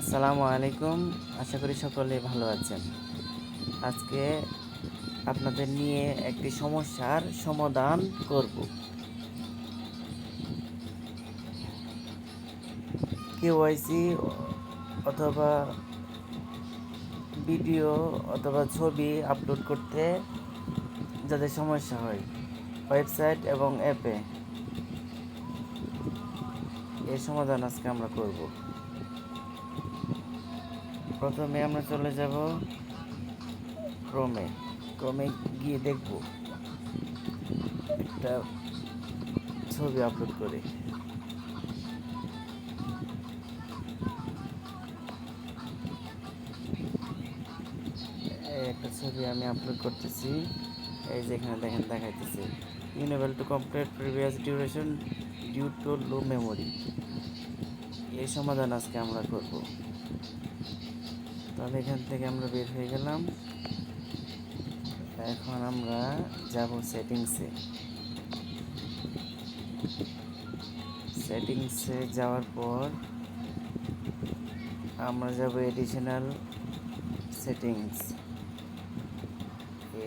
আসসালামু আলাইকুম। আশা করি সকলে ভালো আছেন। আজকে আপনাদের নিয়ে একটি সমস্যার সমাধান করব। কেওয়াইসি অথবা ভিডিও অথবা ছবি আপলোড করতে যাদের সমস্যা হয়, ওয়েবসাইট এবং অ্যাপে। এর সমাধান আজকে আমরা করব। প্রথমে আমরা চলে যাব ক্রমে ক্রমে গিয়ে দেখব। একটা ছবি আপলোড করে। একটা ছবি আমি আপলোড করতেছি। এই যে এখানে দেখেন, দেখাইতেছে। Unable to complete previous duration due to low memory এই সমাধান আজকে আমরা করব। তাহলে এখান থেকে আমরা বের হয়ে গেলাম। এখন আমরা যাব সেটিংসে সেটিংসে যাওয়ার পর আমরা যাব এডিশনাল সেটিংস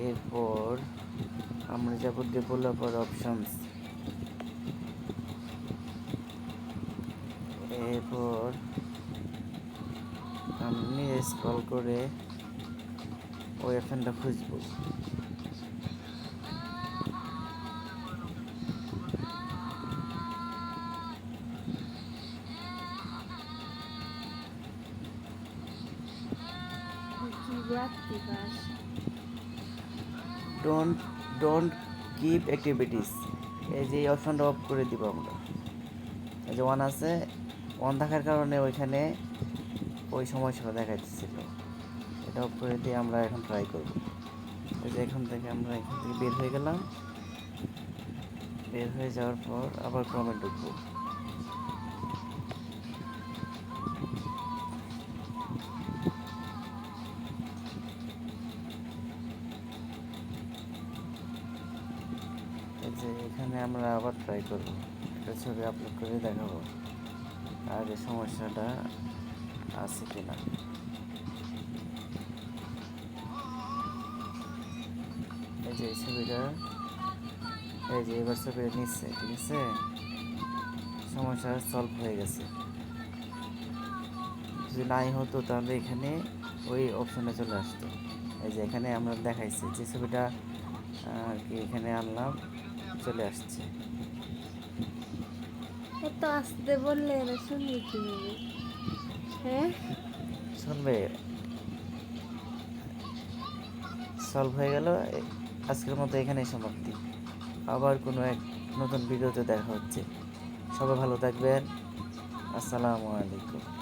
এরপর আমরা যাব ডেভেলপার অপশনস এরপর আমি স্ক্রল করে ওই অপশনটা খুঁজব। ডোন্ট ডোন্ট কিপ অ্যাক্টিভিটিস এই যে অপশনটা অফ করে দিব আমরা। এই যে ওয়ান আছে ওয়ান থাকার কারণে ওইখানে ওই সমস্যাটা দেখাইতেছিল এটা করে দিয়ে আমরা এখন ট্রাই করব। যে এখান থেকে আমরা এখান থেকে বের হয়ে গেলাম। বের হয়ে যাওয়ার পর আবার ক্রমে ঢুকবো। যে এখানে আমরা আবার ট্রাই করব। একটা ছবি আপলোড করে দেখাবো। আর এই সমস্যাটা আছে কিনা এই যে ছবিটা এই যে এবার ছবিটা নিচ্ছে ঠিক আছে সমস্যা সলভ হয়ে গেছে। যদি নাই হতো তাহলে এখানে ওই অপশনে চলে আসতো। এই যে এখানে আমরা দেখাইছি যে ছবিটা আর কি এখানে আনলাম, চলে আসছে। এত আসতে বললে এরা শুনলি কীভাবে? হ্যাঁ? শুনবে। সলভ হয়ে গেল আজকের মতো এখানেই সমাপ্তি। আবার কোনো এক নতুন ভিডিওতে দেখা হচ্ছে। সবাই ভালো থাকবেন। আসসালামু আলাইকুম।